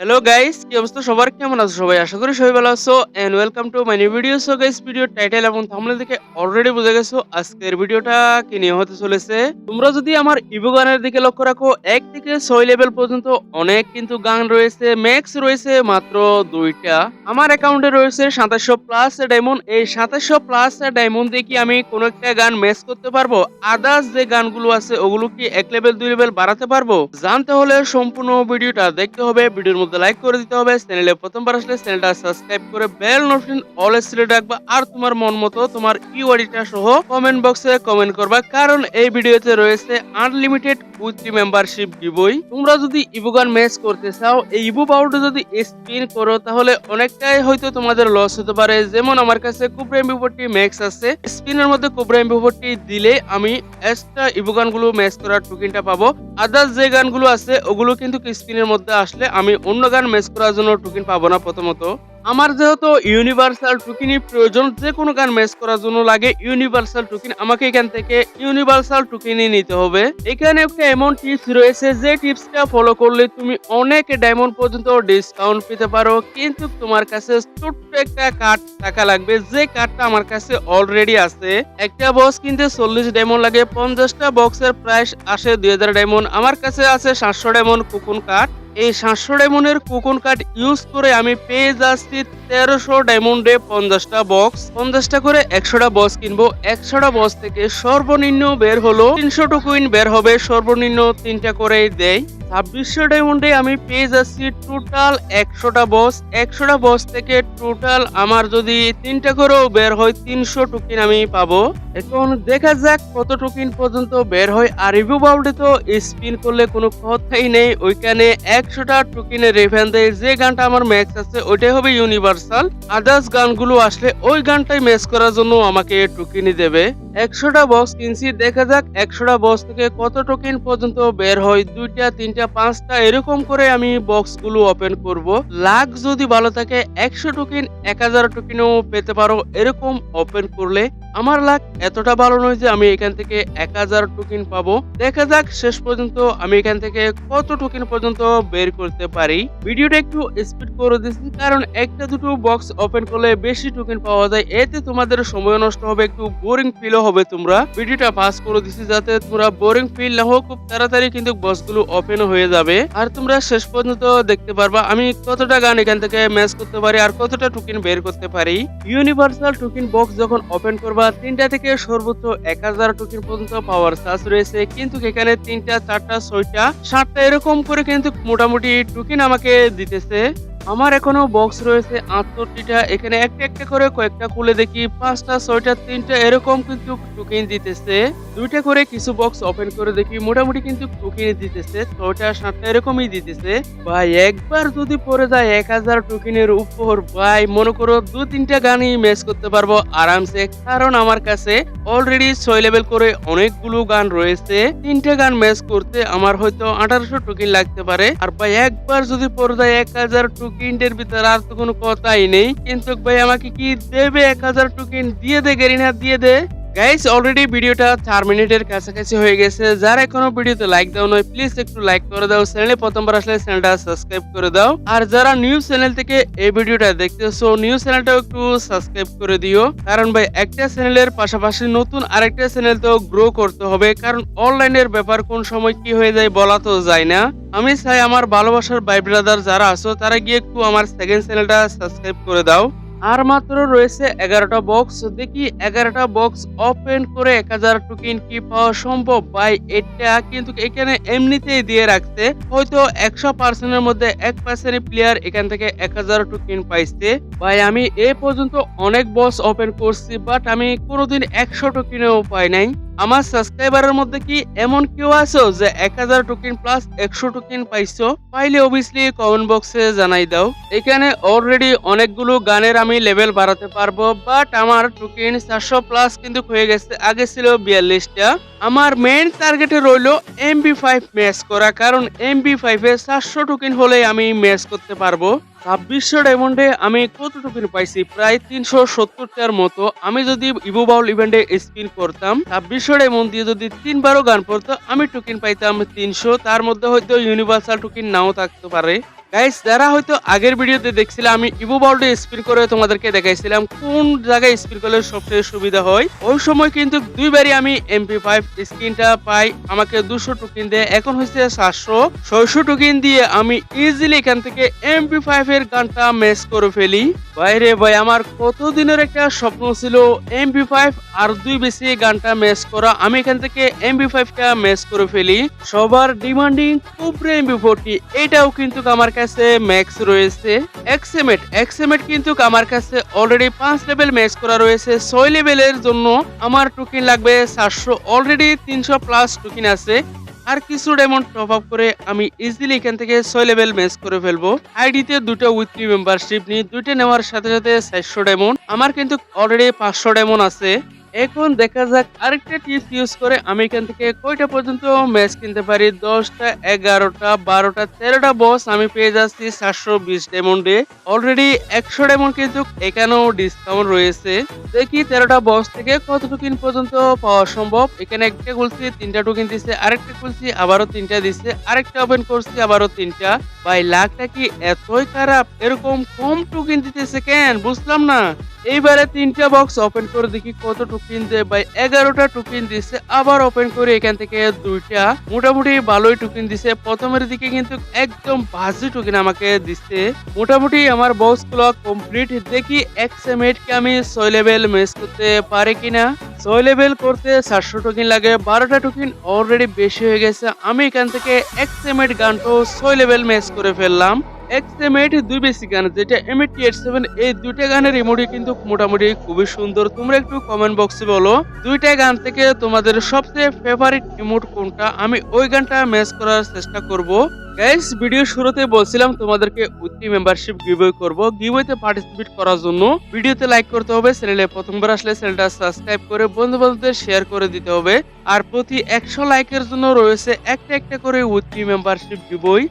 Hello guys কি অবস্থা? সবার কেমন আছো সবাই? আশা করি সবাই ভালো আছো and welcome to my new video so guys video title এবং থাম্বনেল দেখে অলরেডি বুঝে গেছো, আজকের ভিডিওটা কি নিয়ে হতে চলেছে। তোমরা যদি আমার ইভো গানের দিকে লক্ষ্য রাখো, এক থেকে ছয় লেভেল পর্যন্ত অনেক কিন্তু গান রয়েছে ম্যাক্স রয়েছে মাত্র দুইটা। আমার অ্যাকাউন্টে রয়েছে সাতাশশো প্লাস ডায়মন্ড এই সাতাশশো প্লাস ডায়মন্ড দিয়ে কি আমি কোনো একটা গান ম্যাচ করতে পারব? আদার্স যে গানগুলো আছে, ওগুলো কি এক লেভেল দুই লেভেল বাড়াতে পারব? জানতে হলে সম্পূর্ণ ভিডিওটা দেখতে হবে ভিডিওর মধ্যে লাইক করে দিতে হবে চ্যানেলে প্রথমবার আসলে চ্যানেলটা সাবস্ক্রাইব করে বেল নোটিফিকেশন অল সিলেক্ট রাখবা, আর তোমার মন মতো তোমার ইওয়ার্ডটা সহ কমেন্ট বক্সে কমেন্ট করবা, কারণ এই ভিডিওতে রয়েছে আনলিমিটেড উইথলি মেম্বারশিপ গিবই তোমরা যদি ইভোগান ম্যাচ করতে চাও, এই ইভো পাউডার যদি স্পিন করো, তাহলে অনেকটাই হয়তো তোমাদের লস হতে পারে। যেমন আমার কাছে কুব্রাইম বিপরটি ম্যাক্স আছে স্পিনের মধ্যে কুব্রাইম বিপরটি দিলে আমি এক্সট্রা ইভোগানগুলো ম্যাচ করার টোকেনটা পাবো। আদার্স যে গানগুলো আছে, ওগুলো কিন্তু স্পিনের মধ্যে আসলে আমি অন্য গান ম্যাচ করার জন্য টোকেন পাবো না প্রথমত। আমার যেহেতু ইউনিভার্সাল টুকিনই প্রয়োজন, যে কোনো গান ম্যাচ করার জন্য লাগে ইউনিভার্সাল টুকিন। আমাকে এখান থেকে ইউনিভার্সাল টুকিনই নিতে হবে। এখানে একটা এমন টিপস রয়েছে, যে টিপসটা ফলো করলে তুমি অনেক ডায়মন্ড পর্যন্ত ডিসকাউন্ট পেতে পারো। কিন্তু তোমার কাছে ছোট্ট একটা কার্ড টাকা লাগবে, যে কার্ডটা আমার কাছে অলরেডি আছে। একটা বক্স কিনতে চল্লিশ ডায়মন্ড লাগে, পঞ্চাশটা বক্সের প্রাইস আসে দুই হাজার ডায়মন্ড আমার কাছে আছে সাতশো ডায়মন্ড কুকুন কার্ড এই সাতশো ডায়মন্ডের কুপন কার্ড ইউজ করে আমি পেয়ে যাচ্ছি তেরোশো ডায়মন্ডে পঞ্চাশটা বক্স। পঞ্চাশটা করে একশোটা বক্স কিনবো। একশোটা বক্স থেকে সর্বনিম্ন বের হলো তিনশো টুকুইন বের হবে। সর্বনিম্ন তিনটা করেই দেয় ছাব্বিশশো ডায়মন্ডে আমি পেয়ে যাচ্ছি টোটাল একশোটা বস একশোটা বস থেকে টোটাল আমার যদি তিনটা করেও বের হয় তিনশো টুকিন আমি পাবো। এখন দেখা যাক কত টুকিন পর্যন্ত বের হয়। আর রিভিউ বাউল্ডে তো স্পিন করলে কোনো কথাই নেই। ওইখানে একশোটা টুকিনের দেয়। যে গানটা আমার ম্যাক্স আছে, ওইটাই হবে ইউনিভার্সাল আদার্স গানগুলো আসলে ওই গানটাই ম্যাচ করার জন্য আমাকে টুকিনি দেবে। একশোটা বক্স কিনছি, দেখা যাক একশোটা বক্স থেকে কত টোকেন পর্যন্ত বের হয়। দুইটা, তিনটা, পাঁচটা, এরকম করে আমি বক্সগুলো ওপেন করব। লাখ যদি ভালো থাকে, একশো টোকেন এক হাজার টোকেনও পেতে পারো। এরকম ওপেন করলে আমার লাখ এতটা ভালো নয় যে আমি এখান থেকে এক হাজার টোকেন পাবো। দেখা যাক শেষ পর্যন্ত আমি এখান থেকে কত টোকেন পর্যন্ত বের করতে পারি। ভিডিওটা একটু স্পিড করে দিচ্ছি, কারণ একটা দুটো বক্স ওপেন করলে বেশি টোকেন পাওয়া যায়। এতে তোমাদের সময় নষ্ট হবে, একটু বোরিং ফিলও হবে তোমরা। ভিডিওটা পাস করে দিচ্ছি যাতে তোমরা বোরিং ফিল না হোক খুব তাড়াতাড়ি কিন্তু বক্সগুলো ওপেন হয়ে যাবে। আর তোমরা শেষ পর্যন্ত দেখতে পারবা, আমি কতটা গান এখান থেকে ম্যাচ করতে পারি আর কতটা টোকেন বের করতে পারি। ইউনিভার্সাল টোকেন বক্স যখন ওপেন করবা, তিনটা থেকে সর্বোচ্চ এক হাজার টোকেন পর্যন্ত পাওয়ার চান্স রয়েছে। কিন্তু এখানে তিনটা, চারটা, ছয়টা, সাতটা এরকম করে কিন্তু মোটামুটি টোকেন আমাকে দিতেছে। আমার এখনও বক্স রয়েছে, আটষট্টিটা। এখানে একটা একটা করে কয়েকটা খুলে দেখি। পাঁচটা, ছয়টা, তিনটা, এরকম কিন্তু টোকেন দিতেছে। দুইটা করে কিছু বক্স ওপেন করে দেখি, মোটামুটি কিন্তু টোকেন দিতেছে। ছয়টা, সাতটা, এরকমই দিতেছে। ভাই, একবার যদি পরে যায় এক হাজার টোকেনের উপর, ভাই, মনে করো দু, তিনটা গানই ম্যাচ করতে পারব আরামসে। কারণ আমার কাছে অলরেডি ছয় লেভেল করে অনেকগুলো গান রয়েছে। তিনটে গান ম্যাচ করতে আমার হয়তো আঠারোশো টোকেন লাগতে পারে। আর ভাই, একবার যদি পরে যায় এক হাজার টোকেনের ভিতরে আর তো কোনো কথাই নেই। কিন্তু ভাই আমাকে কি দেবে? এক হাজার টুকিন দিয়ে দে, গেরিনা, দিয়ে দে। গাইস অলরেডি ভিডিওটা চার মিনিটের কাছাকাছি হয়ে গেছে। যারা এখনও ভিডিওতে লাইক দাও নয় প্লিজ একটু লাইক করে দাও। চ্যানেলে প্রথমবার আসলে চ্যানেলটা সাবস্ক্রাইব করে দাও। আর যারা নিউজ চ্যানেল থেকে এই ভিডিওটা দেখতেছো নিউজ চ্যানেলটাও একটু সাবস্ক্রাইব করে দিও। কারণ ভাই, একটা চ্যানেলের পাশাপাশি নতুন আরেকটা চ্যানেল তো গ্রো করতে হবে। কারণ অনলাইনের ব্যাপার কোন সময় কি হয়ে যায় বলা তো যায় না। আমি চাই আমার ভালোবাসার ভাই ব্রাদার যারা আছো, তারা গিয়ে একটু আমার সেকেন্ড চ্যানেলটা সাবস্ক্রাইব করে দাও। আর মাত্র রয়েছে এগারোটা বক্স দেখি এগারোটা বক্স ওপেন করে এক হাজার টুকিন কি পাওয়া সম্ভব? বাই এটা কিন্তু এখানে এমনিতেই দিয়ে রাখছে। হয়তো একশো পার্সেন্টের মধ্যে এক পার্সেন্ট প্লেয়ার এখান থেকে এক হাজার টুকিন পাইছে। ভাই, আমি এ পর্যন্ত অনেক বক্স ওপেন করছি বাট আমি কোনোদিন একশো টোকেনও পাই নাই। আমার সাবস্ক্রাইবারের মধ্যে কি এমন কেউ আছো যে এক হাজার টোকেন প্লাস একশো টোকেন পাইছো? পাইলে অবভিয়াসলি কমেন্ট বক্সে জানাই দাও। এখানে অলরেডি অনেকগুলো গানের আমি লেভেল বাড়াতে পারব বাট আমার টোকেন চারশো প্লাস কিন্তু হয়ে গেছে, আগে ছিল বিয়াল্লিশটা। আমার মেইন টার্গেটে রইল এমবি ফাইভ ম্যাচ করা, কারণ এমবি ফাইভে চারশো টোকেন হলে আমি ম্যাচ করতে পারব। ছাব্বিশশো ডায়মন্ডে আমি কত টোকেন পাইছি? প্রায় তিনশো সত্তরটার মতো। আমি যদি ইভো বাউল ইভেন্টে স্পিন করতাম, ছাব্বিশশো ডায়মন্ড দিয়ে যদি তিনবারও গান পড়তো, আমি টোকেন পাইতাম তিনশো। তার মধ্যে হয়তো ইউনিভার্সাল টোকেন নাও থাকতে পারে। গাইস যারা হয়তো আগের ভিডিওতে দেখছিলাম, আমি ইভো বলটা স্পিন করে তোমাদেরকে দেখাইছিলাম কোন জায়গায় স্পিন করলে সবচেয়ে সুবিধা হয়। ওই সময় কিন্তু দুইবারই আমি এমপি ফাইভ স্ক্রিনটা পাই, আমাকে দুশো টোকেন দেয়। এখন হচ্ছে সাতশো। ছয়শো টোকেন দিয়ে আমি ইজিলি এখান থেকে এমপি ফাইভ এর গানটা ম্যাচ করে ফেলি। বাইরে ভাই, আমার কতদিনের একটা স্বপ্ন ছিল এমপি ফাইভ আর দুই বেশি গানটা ম্যাচ করা। আমি এখান থেকে এমপি ফাইভটা ম্যাচ করে ফেলি। সবার ডিমান্ডিং কুপরে এমপি ফোরটি এটাও কিন্তু আমার কাছে ম্যাক্স রয়েছে। এক্সেমেট এক্সেমেট কিন্তু আমার কাছে অলরেডি পাঁচ লেভেল ম্যাচ করা রয়েছে। ছয় লেভেলের জন্য আমার টোকেন লাগবে চারশো অলরেডি তিনশো প্লাস টোকেন আছে। আর কিছু ডায়মন্ড টপ আপ করে আমি ইজিলি এখান থেকে ছয় লেভেল ম্যাচ করে ফেলব। আইডিতে দুটো উইকলি মেম্বারশিপ নিয়ে, দুইটা নেওয়ার সাথে সাথে চারশো ডায়মন্ড আমার কিন্তু অলরেডি পাঁচশো ডায়মন্ড আছে। এখন দেখা যাক আরেকটা টিপস ইউজ করে আমি এখান থেকে কয়টা পর্যন্ত ম্যাচ কিনতে পারি? দশটা, এগারোটা, বারোটা, তেরোটা বস আমি পেয়ে যাচ্ছি সাতশো বিশ ডায়মন্ডে অলরেডি একশো ডায়মন্ড কিন্তু এখানেও ডিসকাউন্ট রয়েছে। দেখি তেরোটা বস থেকে কত টোকেন পর্যন্ত পাওয়া সম্ভব? এখানে একটা খুলছি, তিনটা টোকেন দিছে, আরেকটা খুলছি, আবারও তিনটা দিছে, আরেকটা ওপেন করছি, আবারও তিনটা। ভাই লাখটা কি এতই খারাপ? এরকম কম টোকেন দিতেছে কেন? বুঝলাম না। এইবারে তিনটা বক্স ওপেন করে দেখি কত টোকেন দেয়। ভাই, এগারোটা টোকেন দিছে, আবার ওপেন করে এখান থেকে দুইটা। মোটামুটি ভালোই টোকেন দিছে। প্রথমের দিকে কিন্তু একদম বাজে টোকেন আমাকে দিচ্ছে মোটামুটি আমার বক্সগুলো কমপ্লিট দেখি এক্সএমএটকে আমি ছয় লেভেল ম্যাচ করতে পারে কিনা। ছয় লেভেল করতে চারশো টোকেন লাগে। বারোটা টোকেন অলরেডি বেশি হয়ে গেছে। আমি এখান থেকে এক্সএমএট গানটাও ছয় লেভেল ম্যাচ করে ফেললাম। এক্সএমএট দুই বেশি গান, যেটা এমএট এইট সেভেন এই দুইটা গানের ইমোটি কিন্তু মোটামুটি খুবই সুন্দর। তোমরা একটু কমেন্ট বক্সে বলো, দুইটা গান থেকে তোমাদের সবচেয়ে ফেভারিট ইমোট কোনটা? আমি ওই গানটা ম্যাচ করার চেষ্টা করব। গাইস ভিডিও শুরুতে বলছিলাম তোমাদেরকে উইকলি মেম্বারশিপ গিভওয়ে করব। গিভওয়েতে পার্টিসিপেট করার জন্য ভিডিওতে লাইক করতে হবে চ্যানেলে প্রথমবার আসলে চ্যানেলটা সাবস্ক্রাইব করে বন্ধু বান্ধবদের শেয়ার করে দিতে হবে। আর প্রতি একশো লাইকের জন্য রয়েছে একটা একটা করে উইকলি মেম্বারশিপ গিভওয়ে